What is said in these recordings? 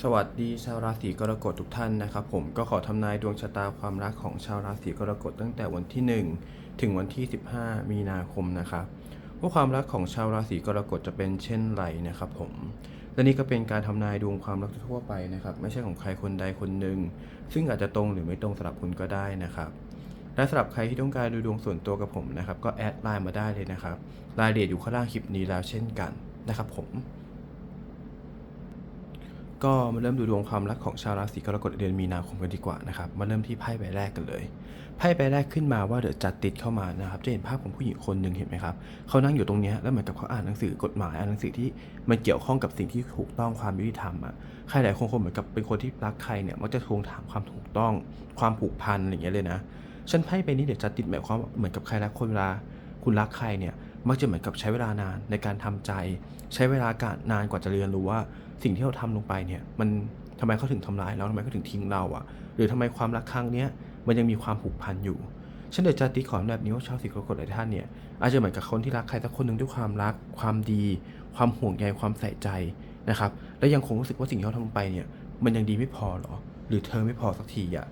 สวัสดีชาวราศีกรกฎทุกท่านนะครับผมก็ขอทำนายดวงชะตาความรักของชาวราศีกรกฎตั้งแต่วันที่ 1 ถึงวันที่ 15 มีนาคมนะครับว่าความรักของชาวราศีกรกฎจะเป็นเช่นไรนะครับผมและนี่ก็เป็นการทำนายดวงความรักทั่วไปนะครับ ไม่ใช่ของใครคนใดคนหนึ่งซึ่งอาจจะตรงหรือไม่ตรงสำหรับคุณก็ได้นะครับและสำหรับใครที่ต้องการดูดวงส่วนตัวกับผมนะครับ ก็แอดไลน์มาได้เลยนะครับรายละเอียดอยู่ข้างล่างคลิปนี้แล้วเช่นกันนะครับผม ก็มาเริ่มดูดวงความรักของชาวราศีกรกฎเดือนมีนาคมกันดีกว่านะครับ มาเริ่มที่ไพ่ใบแรกกันเลย ไพ่ใบแรกขึ้นมาว่าเดอะจัดติดเข้ามานะครับ จะเห็นภาพของผู้หญิงคนหนึ่งเห็นไหมครับ เขานั่งอยู่ตรงนี้แล้วเหมือนกับเขาอ่านหนังสือกฎหมายอ่านหนังสือที่มันเกี่ยวข้องกับสิ่งที่ถูกต้องความยุติธรรมอะ ใครหลายคนคงเหมือนกับเป็นคนที่รักใครเนี่ยมักจะทวงถามความถูกต้อง ความผูกพันอะไรอย่างเงี้ยเลยนะ ฉันไพ่ใบนี้เดี๋ยวจัดติดหมายความเหมือนกับใครรักคนเวลาคุณรักใครเนี่ยมักจะเหมือนกับใช้เวลานานในการทำใจ ใช้เวลาการนานกว่าจะเรียนรู้ว่า สิ่งที่เราทำลงไปเนี่ยมันทำไมเขาถึงทำร้ายเราทำไมเขาถึงทิ้งเราอะหรือทำไมความรักครั้งเนี้ยมันยังมีความผูกพันอยู่ฉันเดยวจะตีขอแบบนี้ว่าชาวสีกรกฎหลายท่านเนี่ยอาจจะเหมือนกับคนที่รักใครสักคนหนึ่งด้วยความรัก ความดี ความห่วงใยความใส่ใจนะครับและยังคงรู้สึกว่าสิ่งที่เขาทำลงไปเนี่ยมันยังดีไม่พอหรอ หรือเธอไม่พอสักทีอะ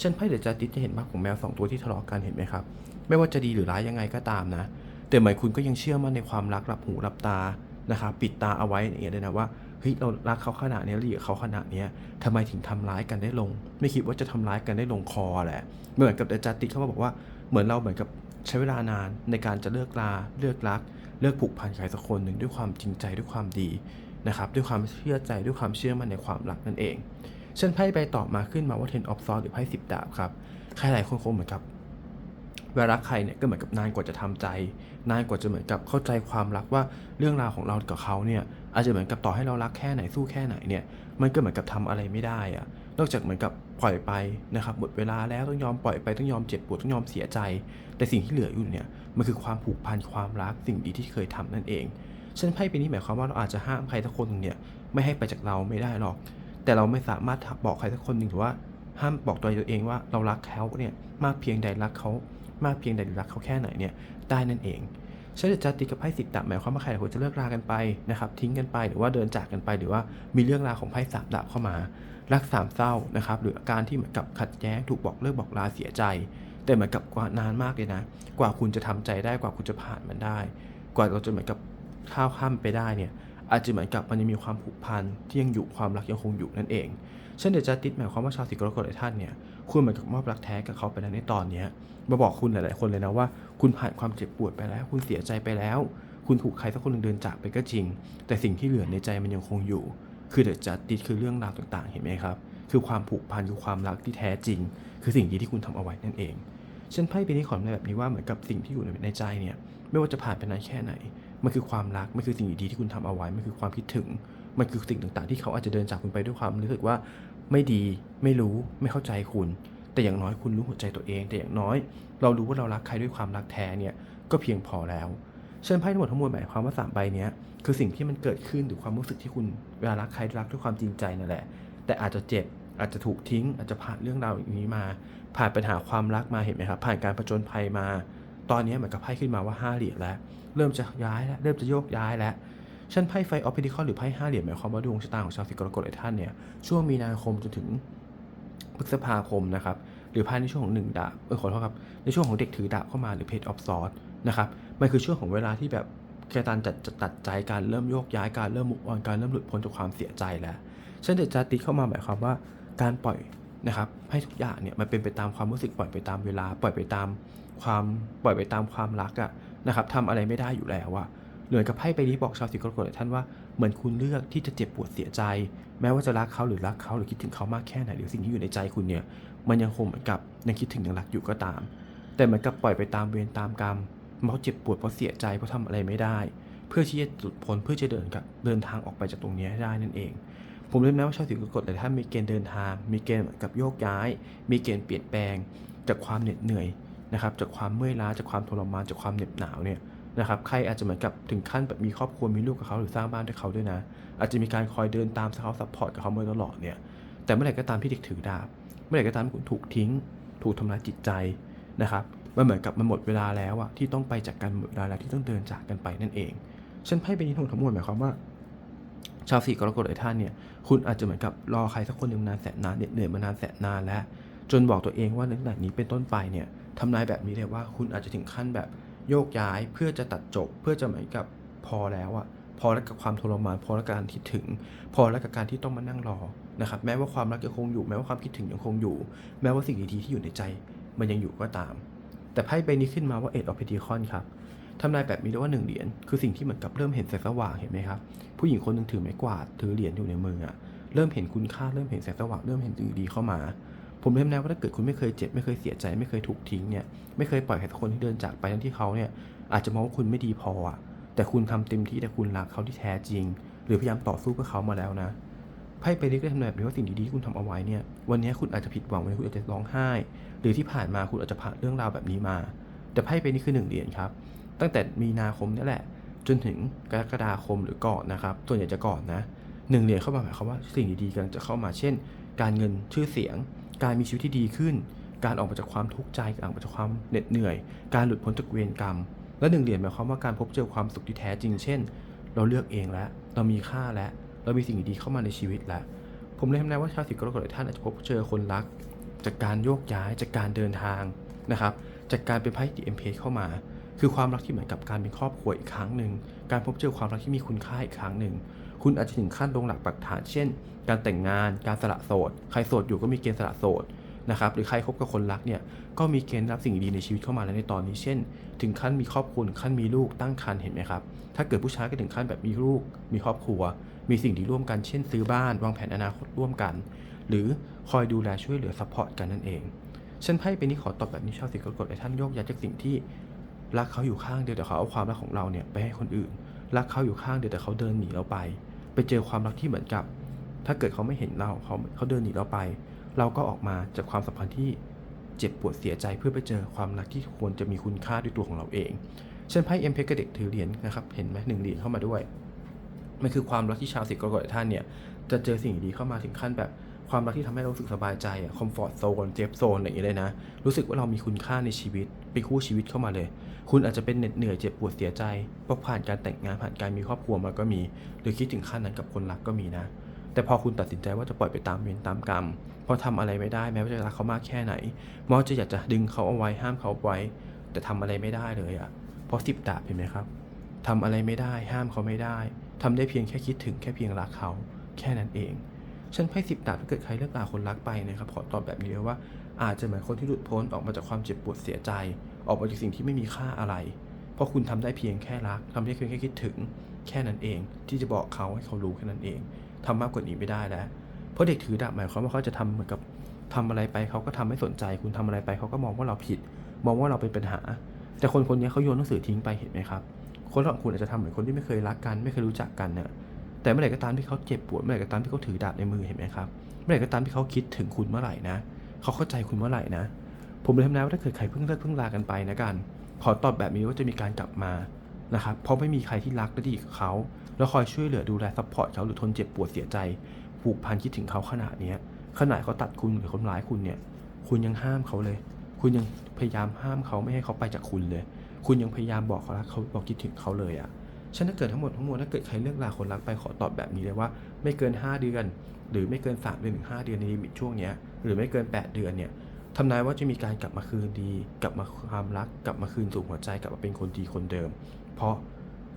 ฉันไพ่เดยวจะติจะเห็นภาพของแมวสองตัวที่ทะเลาะกันเห็นไหมครับ ไม่ว่าจะดีหรือร้ายยังไงก็ตามนะ แต่หมายคุณก็ยังเชื่อมั่นในความรักรับหูรับตานะครับปิดตาเอาไว้อย่างเงี้ยเลยนะว่า เฮ้ยเรารักเขาขนาดนี้ยเราอยู่กับเขาขนาดนี้ยทำไมถึงทำร้ายกันได้ลง ไม่คิดว่าจะทำร้ายกันได้ลงคอแหละเหมือนกับอาจารย์ติ๊กเขามาบอกว่าเหมือนเราเหมือนกับใช้เวลานานในการจะเลิกลาเลิกรัก เลิกผูกพันใครสักคนหนึ่งด้วยความจริงใจด้วยความดีนะครับด้วยความเชื่อใจด้วยความเชื่อมั่นในความรักนั่นเองเช่นไพ่ใบต่อมาขึ้นมาว่า ten of swords หรือไพ่สิบดาบครับใครหลายคนคงเหมือนกับเวลารักใครเนี่ยก็เหมือนกับนานกว่าจะทำใจ นานกว่าจะเหมือนกับเข้าใจความรักว่าเรื่องราวของเรากับเขาเนี่ยอาจจะเหมือนกับต่อให้เรารักแค่ไหนสู้แค่ไหนเนี่ยมันก็เหมือนกับทำอะไรไม่ได้อะนอกจากเหมือนกับปล่อยไปนะครับหมดเวลาแล้วต้องยอมปล่อยไปต้องยอมเจ็บปวดต้องยอมเสียใจ แต่สิ่งที่เหลืออยู่เนี่ยมันคือความผูกพันความรักสิ่งดีที่เคยทำนั่นเองฉันไพ่ปีนี้หมายความว่าเราอาจจะห้ามใครสักคนหนึ่งเนี่ยไม่ให้ไปจากเราไม่ได้หรอก แต่เราไม่สามารถบอกใครสักคนหนึ่งถือว่า ห้ามบอกตัวเองว่าเรารักเขาเนี่ยมากเพียงใดรักเขามากเพียงใดหรือรักเขาแค่ไหนเนี่ยได้นั่นเองฉันจะตีกับไพ่สิบดาบหมายความว่าใครหลายคนจะเลิกรากันไปนะครับทิ้งกันไปหรือว่าเดินจากกันไป หรือว่ามีเรื่องราวของไพ่สามดาบเข้ามา รักสามเศร้านะครับหรืออาการที่เหมือนกับขัดแย้งถูกบอกเลิกบอกลาเสียใจ แต่เหมือนกับกว่านานมากเลยนะ กว่าคุณจะทำใจได้กว่าคุณจะผ่านมันได้ กว่าเราจะเหมือนกับข้าวข้ามไปได้เนี่ย อาจจะเหมือนกับมันยังมีความผูกพันที่ยังอยู่ความรักยังคงอยู่นั่นเองเช่นเดียวจะติดหมายความว่าชาวสิกรกฎหลายท่านเนี่ยคุณเหมือนกับมอบรักแท้กับเขาไปแล้วในตอนนี้มาบอกคุณหลาย ๆ คนเลยนะว่า คุณผ่านความเจ็บปวดไปแล้ว คุณเสียใจไปแล้ว คุณถูกใครสักคนหนึ่งเดินจากไปก็จริง แต่สิ่งที่เหลือในใจมันยังคงอยู่ คือเดอะจัดติดคือเรื่องราวต่าง ๆ เห็นไหมครับ คือความผูกพันคือความรักที่แท้จริง คือสิ่งดีที่คุณทำเอาไว้นั่นเองฉันไพ่ปีนี้ขอในแบบนี้ว่าเหมือนกับสิ่งที่อยู่ในใจเนี่ยไม่ว่าจะผ่านไปนานแค่ไหน มันคือความรักมันคือสิ่งดีๆที่คุณทำเอาไว้มันคือความคิดถึง มันคือสิ่งต่างๆ ที่เขาอาจจะเดินจากคุณไปด้วยความรู้สึกว่า ไม่ดีไม่รู้ไม่เข้าใจคุณ แต่อย่างน้อยคุณรู้หัวใจตัวเอง แต่อย่างน้อย เรารู้ว่าเรารักใครด้วยความรักแท้เนี่ยก็เพียงพอแล้วเช่นไพ่ทั้งหมดทั้งมวลหมายความว่าสามใบนี้คือสิ่งที่มันเกิดขึ้นหรือความรู้สึกที่คุณเวลารักใครรักด้วยความจริงใจนั่นแหละ แต่อาจจะเจ็บอาจจะถูกทิ้ง อาจจะผ่านเรื่องราวอย่างนี้มา ผ่านปัญหาความรักมาเห็นไหมครับผ่านการผจญภัยมา ตอนนี้เหมือนกับไพ่ขึ้นมาว่าห้าเหรียญแล้ว เริ่มจะย้ายแล้ว เริ่มจะโยกย้ายแล้วฉันไพ่ไฟออฟพิดิคอนหรือไพ่ห้าเหรียญหมายความว่าดวงชะตาของชาวสิกรกฎหลายท่านเนี่ยช่วงมีนาคมจนถึงพฤษภาคมนะครับหรือภายในช่วงของหนึ่งดาบเออขอโทษครับในช่วงของเด็กถือดาบเข้ามาหรือเพจออฟซอร์นะครับมันคือช่วงของเวลาที่แบบแการจัดจะตัดใจการเริ่มโยกย้ายการเริ่มมุกออนการเริ่มหลุดพ้นจากความเสียใจแล้วฉันเด็ดจาติเข้ามาหมายความว่าการปล่อยนะครับให้ทุกอย่างเนี่ยมันเป็นไปตามความรู้สึกปล่อยไปตามเวลาปล่อยไปตาม ความปล่อยไปตามความรักอะนะครับทำอะไรไม่ได้อยู่แล้วอะเหมือนกับไพ่ใบนี้บอกชาวสิกรกฎหลยท่านว่าเหมือนคุณเลือกที่จะเจ็บปวดเสียใจ แม้ว่าจะรักเขาหรือรักเขาหรือคิดถึงเขามากแค่ไหนหรือสิ่งที่อยู่ในใจคุณเนี่ยมันยังคงเหมือนกับยังคิดถึงยังรักอยู่ก็ตาม แต่เหมือนกับปล่อยไปตามเวรตามกรรมเพราะเจ็บปวดเพราะเสียใจเพราะทำอะไรไม่ได้ เพื่อที่จะหลุดพ้นเพื่อจะเดินกับเดินทางออกไปจากตรงนี้ได้นั่นเองผมเรียนนะว่าชาวสิกรกฎหลายท่านมีเกณฑ์เดินทาง มีเกณฑ์กับโยกย้าย มีเกณฑ์เปลี่ยนแปลง จากความเหน็ดเหนื่อย นะครับจากความเมื่อยล้าจากความทรมานจากความเหน็บหนาวเนี่ยนะครับใครอาจจะเหมือนกับถึงขั้นแบบมีครอบครัวมีลูกกับเขาหรือสร้างบ้านด้วยเขาด้วยนะ อาจจะมีการคอยเดินตามเขาซัพพอร์ตกับเขามาตลอดเนี่ยแต่เมื่อไหร่ก็ตามที่เด็กถือดาบเมื่อไหร่ก็ตามที่คุณถูกทิ้ง ถูกทำร้ายจิตใจนะครับมันเหมือนกับมันหมดเวลาแล้วอะที่ต้องไปจากกันหมดเวลาแล้วที่ต้องเดินจากกันไปนั่นเองฉันไพ่ใบนี้ทั้งหมดทั้งมวลหมายความว่าชาวสี่กรกฎหลายท่านเนี่ย คุณอาจจะเหมือนกับรอใครสักคนหนึ่งนานแสนนานเหน็ดเหนื่อยมานานแสนนานแล้ว จนบอกตัวเองว่าตั้งแต่นี้เป็นต้นไปเนี่ย ทำนายแบบนี้เลยว่าคุณอาจจะถึงขั้นแบบโยกย้ายเพื่อจะตัดจบ เพื่อจะเหมือนกับพอแล้วอะพอแล้วกับความทรมานพอแล้วกับการคิดถึง พอแล้วกับการที่ต้องมานั่งรอนะครับแม้ว่าความรักยังคงอยู่แม้ว่าความคิดถึงยังคงอยู่ แม้ว่าสิ่งดีๆที่อยู่ในใจ มันยังอยู่ก็ตาม แต่ไพ่ใบนี้ขึ้นมาว่าเอ็ดออฟเพดิคอนครับทำนายแบบนี้ได้ว่าหนึ่งเหรียญคือสิ่งที่เหมือนกับเริ่มเห็นแสงสว่างเห็นไหมครับผู้หญิงคนหนึงถือไม้กวาดถือเหรียญอยู่ในมืออะเริ่มเห็นคุณค่าเริ่มเห็นแสงสว่างเริ่มเห็นสิ่งดีเข้ามา ผมเริ่มแนะว่าถ้าเกิดคุณไม่เคยเจ็บไม่เคยเสียใจไม่เคยถูกทิ้งเนี่ยไม่เคยปล่อยให้คนที่เดินจากไปทั้งที่เขาเนี่ยอาจจะมองว่าคุณไม่ดีพออะแต่คุณทำเต็มที่แต่คุณรักเขาที่แท้จริง หรือพยายามต่อสู้เพื่อเขามาแล้วนะไพ่ไปเรียกได้ทำนายแบบนี้ว่าสิ่งดีๆที่คุณทำเอาไว้เนี่ยวันนี้คุณอาจจะผิดหวังวันนี้คุณอาจจะร้องไห้ หรือที่ผ่านมาคุณอาจจะผ่านเรื่องราวแบบนี้มา แต่ไพ่ไปนี้คือหนึ่งเหรียญครับตั้งแต่มีนาคมนี่แหละ จนถึงกรกฎาคมหรือก่อนนะครับส่วนใหญ่จะก่อนนะหนึ่งเหรียญเข้ามาหมายความว่าสิ่งดีๆกำลังจะเข้ามาเช่น การเงินชื่อเสียง การมีชีวิตที่ดีขึ้น การออกมาจากความทุกข์ใจการออกมาจากความเหน็ดเหนื่อย การหลุดพ้นจากเวรกรรม และหนึ่งเหรียญหมายความว่าการพบเจอความสุขที่แท้จริง เช่น เราเลือกเองแล้ว เรามีค่าแล้ว เรามีสิ่งดีเข้ามาในชีวิตแล้ว ผมเลยทำนายว่าชาวสิงห์กรกฎหลายท่านอาจจะพบเจอคนรัก จากการโยกย้าย จากการเดินทางนะครับ จากการเป็นไพ่ดีเอ็มเพเข้ามา คือความรักที่เหมือนกับการเป็นครอบครัวอีกครั้งหนึ่ง การพบเจอความรักที่มีคุณค่าอีกครั้งหนึ่ง คุณอาจจะถึงขั้นลงหลักปักฐานเช่น การแต่งงาน การสละโสด ใครโสดอยู่ก็มีเกณฑ์สละโสดนะครับหรือใครคบกับคนรักเนี่ยก็มีเกณฑ์รับสิ่งดีในชีวิตเข้ามาแล้วในตอนนี้เช่น ถึงขั้นมีครอบครัวถึงขั้นมีลูกตั้งครรภ์เห็นไหมครับถ้าเกิดผู้ชายก็ถึงขั้นแบบมีลูก มีครอบครัว มีสิ่งดีร่วมกันเช่น ซื้อบ้าน วางแผนอนาคตร่วมกัน หรือคอยดูแลช่วยเหลือซัพพอร์ตกันนั่นเองฉันไพ่เป็นนี้ขอตอบแบบนี้ชาวสิกรกฎให้ท่านโยกย้ายจากสิ่งที่รักเขาอยู่ข้างเดียวแต่เขาเอาความรักของเราเนี่ยไปให้คนอื่นรักเขาอยู่ข้างเดียวแต่เขาเดินหนีเราไป ไปเจอความรักที่เหมือนกับ ถ้าเกิดเขาไม่เห็นเราเขาเขาเดินหนีเราไป เราก็ออกมาจากความสัมพันธ์ที่เจ็บปวดเสียใจเพื่อไปเจอความรักที่ควรจะมีคุณค่าด้วยตัวของเราเองเช่นไพ่เอ็มเพกเด็กถือเหรียญนะครับเห็นไหมหนึ่งเหรียญเข้ามาด้วยมันคือความรักที่ชาวสิกรกฎท่านเนี่ยจะเจอสิ่งดีเข้ามาถึงขั้นแบบ ความรักที่ทำให้เรารู้สึกสบายใจอะคอมฟอร์ตโซนเจฟโซนอะไรอย่างเงี้ยเลยนะ รู้สึกว่าเรามีคุณค่าในชีวิตเป็นคู่ชีวิตเข้ามาเลย คุณอาจจะเป็นเหน็ดเหนื่อยเจ็บปวดเสียใจเพราะผ่านการแต่งงานผ่านการมีครอบครัวมาก็มี หรือคิดถึงขั้นนั้นกับคนรักก็มีนะ แต่พอคุณตัดสินใจว่าจะปล่อยไปตามเวรตามกรรมเพราะทำอะไรไม่ได้แม้ว่าจะรักเขามากแค่ไหนมอจะอยากจะดึงเขาเอาไว้ห้ามเขาไว้ แต่ทำอะไรไม่ได้เลยอะเพราะสิบดาบเห็นไหมครับทำอะไรไม่ได้ห้ามเขาไม่ได้ทำได้เพียงแค่คิดถึงแค่เพียงรักเขา แค่นั้นเอง ฉันไพ่สิบดาบถ้าเกิดใครเลิกลาคนรักไปนะครับขอตอบแบบนี้เลยว่าอาจจะเหมือนคนที่หลุดพ้นออกมาจากความเจ็บปวดเสียใจ ออกมาจากสิ่งที่ไม่มีค่าอะไร เพราะคุณทำได้เพียงแค่รักทำได้เพียงแค่คิดถึง แค่นั้นเอง ที่จะบอกเขาให้เขารู้แค่นั้นเองทำมากกว่านี้ไม่ได้แล้ว เพราะเด็กถือดาบหมายความว่าเขาจะทำเหมือนกับทำอะไรไปเขาก็ทำไม่สนใจ คุณทำอะไรไปเขาก็มองว่าเราผิด มองว่าเราเป็นปัญหา แต่คนคนนี้เขาโยนหนังสือทิ้งไปเห็นไหมครับ คนของคุณอาจจะทำเหมือนคนที่ไม่เคยรักกัน ไม่เคยรู้จักกันเนี่ย แต่เมื่อไหร่ก็ตามที่เขาเจ็บปวดเมื่อไหร่ก็ตามที่เขาถือดาบในมือเห็นไหมครับเมื่อไหร่ก็ตามที่เขาคิดถึงคุณเมื่อไหร่นะเขาเข้าใจคุณเมื่อไหร่นะ ผมเลยทำนายว่าถ้าเกิดใครเพิ่งเลิกเพิ่งลากันไปนะกัน ขอตอบแบบนี้ว่าจะมีการกลับมานะครับเพราะไม่มีใครที่รักและดีกับเขา แล้วคอยช่วยเหลือดูแลซัพพอร์ตเขาหรือทนเจ็บปวดเสียใจผูกพันคิดถึงเขาขนาดนี้ขนาดเขาตัดคุณหรือคนร้ายคุณเนี่ย คุณยังห้ามเขาเลย คุณยังพยายามห้ามเขาไม่ให้เขาไปจากคุณเลย คุณยังพยายามบอกเขารักเขาบอกคิดถึงเขาเลยอะ่ะ ฉันถ้าเกิดทั้งหมดทั้งมวลถ้าเกิดใครเลิกลาคนรักไปขอตอบแบบนี้เลยว่า ไม่เกิน 5 เดือน หรือไม่เกิน 3 เดือนถึง5เดือนในลิมิตช่วงเนี้ยหรือไม่เกิน 8 เดือนเนี่ยทำนายว่าจะมีการกลับมาคืนดี กลับมาความรัก กลับมาคืนสู่หัวใจกลับมาเป็นคนดีคนเดิม เพราะ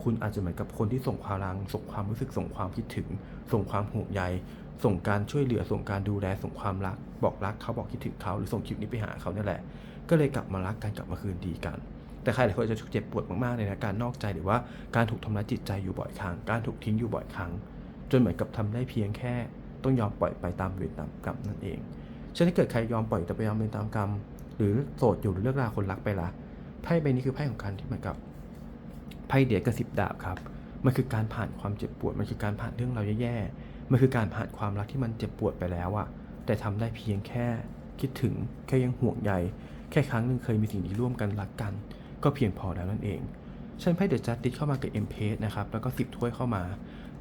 คุณอาจจะเหมือนกับคนที่ส่งความรังส่งความรู้สึกส่งความคิดถึง ส่งความห่วงใย ส่งการช่วยเหลือส่งการดูแลส่งความรัก บอกรักเขาบอกคิดถึงเขาหรือส่งคลิปนี้ไปหาเขาเนี่ยแหละ ก็เลยกลับมารักกันกลับมาคืนดีกัน แต่ใครหลายคนจะเจ็บปวดมากๆเลยนะการนอกใจหรือว่าการถูกทำร้ายจิตใจอยู่บ่อยครั้ง การถูกทิ้งอยู่บ่อยครั้ง จนเหมือนกับทำได้เพียงแค่ ต้องยอมปล่อยไปตามเวรตามกรรมนั่นเองฉะนั้นถ้าเกิดใครยอมปล่อยแต่ไปยอมเวรตามกรรม หรือโสดอยู่หรือเลิกราคนรักไปละไพ่ใบนี้คือไพ่ของการที่เหมือนกับไพ่เดียกับสิบดาบครับมันคือการผ่านความเจ็บปวด มันคือการผ่านเรื่องราวแย่ๆ มันคือการผ่านความรักที่มันเจ็บปวดไปแล้วอะแต่ทำได้เพียงแค่คิดถึง แค่ยังห่วงใย แค่ครั้งหนึ่งเคยมีสิ่งดีร่วมกันรักกัน ก็เพียงพอแล้วนั่นเองฉันไพ่เดอะจัสติสเข้ามากับเอ็มเพสนะครับแล้วก็สิบถ้วยเข้ามา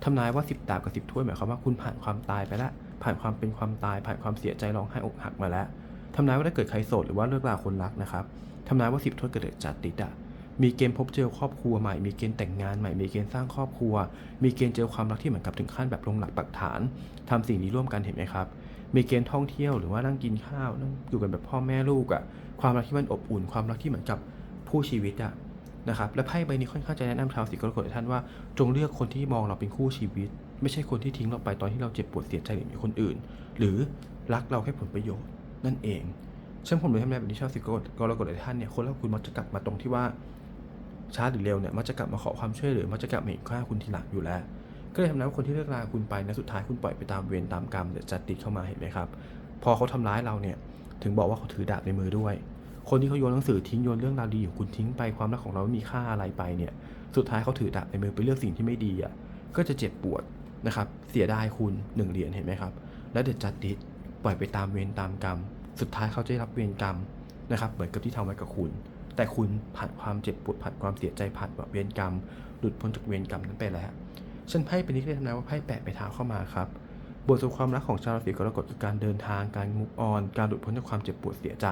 ทำนายว่าสิบดาบกับสิบถ้วยหมายความว่าคุณผ่านความตายไปแล้วผ่านความเป็นความตาย ผ่านความเสียใจร้องไห้อกหักมาแล้วทำนายว่าถ้าเกิดใครโสดหรือว่าเลิกราคนรักนะครับทำนายว่าสิบถ้วยกับเดอะจัสติสอะมีเกณฑ์พบเจอครอบครัวใหม่ มีเกณฑ์แต่งงานใหม่ มีเกณฑ์สร้างครอบครัว มีเกณฑ์เจอความรักที่เหมือนกับถึงขั้นแบบลงหลักปักฐานทำสิ่งนี้ร่วมกันเห็นไหมครับ มีเกณฑ์ท่องเที่ยวหรือว่านั่งกินข้าวนั่งอยู่กันแบบพ่อแม่ลูกอะ่ะ ความรักที่มันอบอุ่น ความรักที่เหมือนกับ ผู้ชีวิตอะนะครับและไพ่ใบนี้ค่อนข้างจะแนะนำชาวสีกรกฎท่านว่าจงเลือกคนที่มองเราเป็นคู่ชีวิต ไม่ใช่คนที่ทิ้งเราไปตอนที่เราเจ็บปวดเสียใจหรือมีคนอื่น หรือรักเราแค่ผลประโยชน์นั่นเองฉันผมเลยทำนายแบบนี้ชาวสีกรกฎท่านเนี่ยคนเราคุณมักจะกลับมาตรงที่ว่าช้าหรือเร็วเนี่ยมักจะกลับมาขอความช่วยเหลือมักจะกลับมาเห็นค่าคุณทีหลังอยู่แล้ว ก็เลยทำให้คนที่เลิกลาคุณไปนะสุดท้ายคุณปล่อยไปตามเวรตามกรรมเดี๋ยวจะติดเข้ามาเห็นไหมครับพอเขาทำร้ายเราเนี่ยถึงบอกว่าเขาถือดาบในมือด้วย คนที่เขาโยนหนังสือทิ้งโยนเรื่องราวดีของคุณทิ้งไปความรักของเราไม่มีค่าอะไรไปเนี่ย สุดท้ายเขาถือดาบในมือไปเลือกสิ่งที่ไม่ดีอะก็จะเจ็บปวดนะครับ เสียดายคุณหนึ่งเหรียญเห็นไหมครับ แล้วเดี๋ยวจัดดิสปล่อยไปตามเวรตามกรรม สุดท้ายเขาจะได้รับเวรกรรมนะครับ เหมือนกับที่ทำไว้กับคุณ แต่คุณผ่านความเจ็บปวดผ่านความเสียใจผ่านเวรกรรม หลุดพ้นจากเวรกรรมนั้นไปแล้วฉันไพ่เป็นนิกเลยทำนายว่าไพ่แปะไปเท้าเข้ามาครับบทสรุปความรักของชาวราศีกรกฎคือการเดินทางการมุกออน การหลุดพ้นจากความเจ็บปวดเสียใจ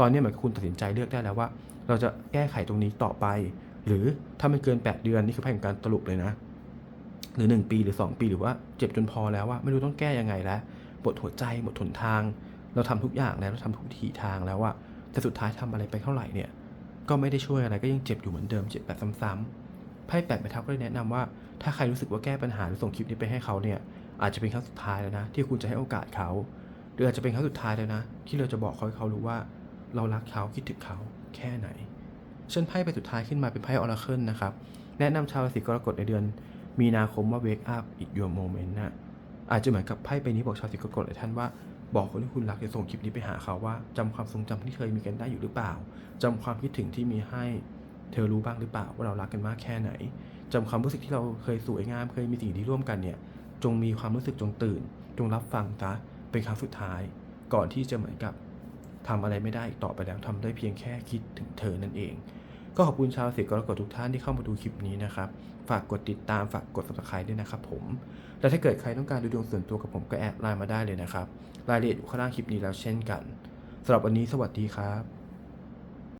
ตอนนี้เหมือนคุณตัดสินใจเลือกได้แล้วว่า เราจะแก้ไขตรงนี้ต่อไป หรือถ้ามันเกิน 8 เดือนนี่คือไพ่ของการสรุปเลยนะ หรือ 1 ปีหรือ 2 ปีหรือว่าเจ็บจนพอแล้วว่าไม่รู้ต้องแก้ยังไงแล้วหมดหัวใจหมดหนทาง เราทำทุกอย่างแล้วเราทำทุกทีทางแล้วว่าแต่สุดท้ายทำอะไรไปเท่าไหร่เนี่ยก็ไม่ได้ช่วยอะไรก็ยังเจ็บอยู่เหมือนเดิมเจ็บแบบซ้ำๆไพ่แปดไปทับก็เลยแนะนำว่า ถ้าใครรู้สึกว่าแก้ปัญหาหรือส่งคลิปนี้ไปให้เขาเนี่ยอาจจะเป็นครั้งสุดท้ายแล้วนะ ที่คุณจะให้โอกาสเขา หรืออาจจะเป็นครั้งสุดท้ายแล้วนะ ที่เราจะบอกเขาให้เขารู้ว่า เรารักเขาคิดถึงเขาแค่ไหน เช่นไพ่ไปสุดท้ายขึ้นมาเป็นไพ่ออราเคิลนะครับ แนะนำชาวราศีกรกฎในเดือน มีนาคมว่า wake up in your moment นะ อาจจะเหมือนกับไพ่ใบนี้บอกชาวราศีกรกฎหลายท่านว่าบอกคนที่คุณรักจะส่งคลิปนี้ไปหาเขาว่าจำความทรงจำที่เคยมีกันได้อยู่หรือเปล่าจำความคิดถึงที่มีให้เธอรู้บ้างหรือเปล่าว่าเรารักกันมากแค่ไหนจำความรู้สึกที่เราเคยสวยงามเคยมีสิ่งที่ร่วมกันเนี่ย จงมีความรู้สึกจงตื่น จงรับฟังซะเป็นครั้งสุดท้าย ก่อนที่จะเหมือนกับ ทำอะไรไม่ได้อีกต่อไปแล้วทำได้เพียงแค่คิดถึงเธอนั่นเอง ก็ขอบคุณชาวเสียกรกฎทุกท่านที่เข้ามาดูคลิปนี้นะครับ ฝากกดติดตามฝากกด subscribe ด้วยนะครับผม และถ้าเกิดใครต้องการดูดวงส่วนตัวกับผมก็แอดไลน์มาได้เลยนะครับ รายละเอียดอยู่ข้างล่างคลิปนี้แล้วเช่นกันสำหรับวันนี้สวัสดีครับ